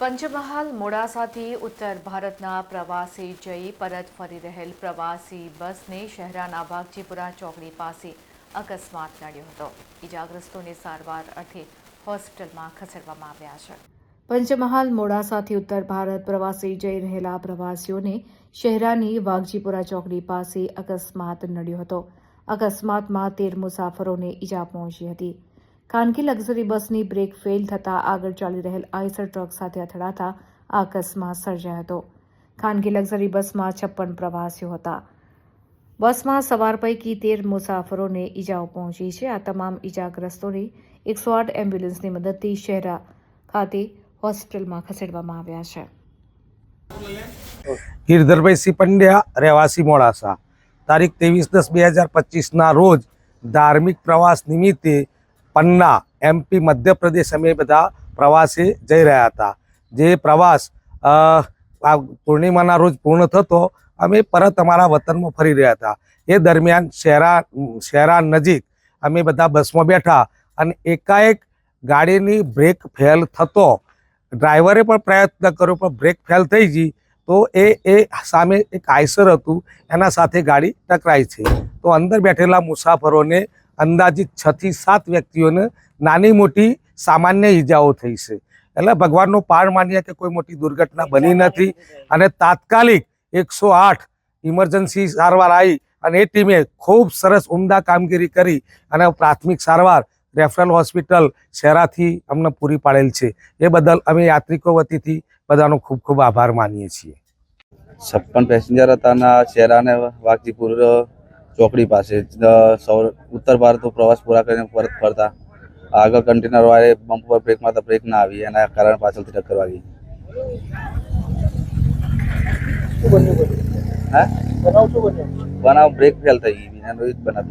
પંચમહાલ, મોડાસાથી ઉત્તર ભારતના પ્રવાસે જઈ પરત ફરી રહેલ પ્રવાસી બસને શહેરાના વાઘજીપુરા ચોકડી પાસે અકસ્માત નડ્યો હતો. ઇજાગ્રસ્તોને સારવાર અર્થે હોસ્પિટલમાં ખસેડવામાં આવ્યા છે. પંચમહાલ, મોડાસાથી ઉત્તર ભારત પ્રવાસે જઈ રહેલા પ્રવાસીઓને શહેરાની વાઘજીપુરા ચોકડી પાસે અકસ્માત નડ્યો હતો. અકસ્માતમાં તેર મુસાફરોને ઈજા પહોંચી હતી. ખાનગી લક્ઝરી બસની બ્રેક ફેલ થતાં આગળ ચાલી રહેલ આઈસર ટ્રક સાથે અથડાતા અકસ્માત સર્જાયો હતો. ખાનગી લક્ઝરી બસમાં છપ્પન પ્રવાસીઓ હતા. બસમાં સવાર પૈકી તેર મુસાફરોને ઈજાઓ પહોંચી છે. આ તમામ ઈજાગ્રસ્તોને એકસો આઠ એમ્બ્યુલન્સની મદદથી શહેરા ખાતે હોસ્પિટલમાં ખસેડવામાં આવ્યા છે. ગિરધરભાઈ પંડ્યા, રહેવાસી મોડાસા. તારીખ ત્રેવીસ દસ બે હજાર પચીસના રોજ ધાર્મિક પ્રવાસ નિમિત્તે પન્ના એમપી મધ્યપ્રદેશ અમે બધા પ્રવાસે જઈ રહ્યા હતા. જે પ્રવાસ આ પૂર્ણિમાના રોજ પૂર્ણ થતો, અમે પરત અમારા વતનમાં ફરી રહ્યા હતા. એ દરમિયાન શહેરા શહેરા નજીક અમે બધા બસમાં બેઠા અને એકાએક ગાડીની બ્રેક ફેલ થતો. ડ્રાઈવરે પણ પ્રયત્ન કર્યો, પણ બ્રેક ફેલ થઈ ગઈ. તો એ એ સામે એક આઈસર હતું, એના સાથે ગાડી ટકરાઈ છે. તો અંદર બેઠેલા મુસાફરોને અંદાજિત છ થી સાત વ્યક્તિઓને નાની મોટી સામાન્ય ઈજાઓ થઈ છે. એટલે ભગવાનનો પાર માનીએ કે કોઈ મોટી દુર્ઘટના બની નથી અને તાત્કાલિક એકસો આઠ ઇમરજન્સી સારવાર આવી અને એ ટીમે ખૂબ સરસ ઉમદા કામગીરી કરી અને પ્રાથમિક સારવાર રેફરલ હોસ્પિટલ શહેરાથી અમને પૂરી પાડેલ છે. એ બદલ અમે યાત્રિકો વતીથી બધાનો ખૂબ ખૂબ આભાર માનીએ છીએ. છપ્પન પેસેન્જર હતા અને શહેરાને વાઘજીપુર ચોકડી પાસે. ઉત્તર ભારતનો પ્રવાસ પૂરા કરીને પરત ફરતા. આગળ કન્ટેનર વાળે બમ્પ પર બ્રેક મારતા બ્રેક ના આવી, એના કારણે પાછળથી ટક્કર વાગી. બનાવ બ્રેક ફેલ થઈ ગઈ. બનાવ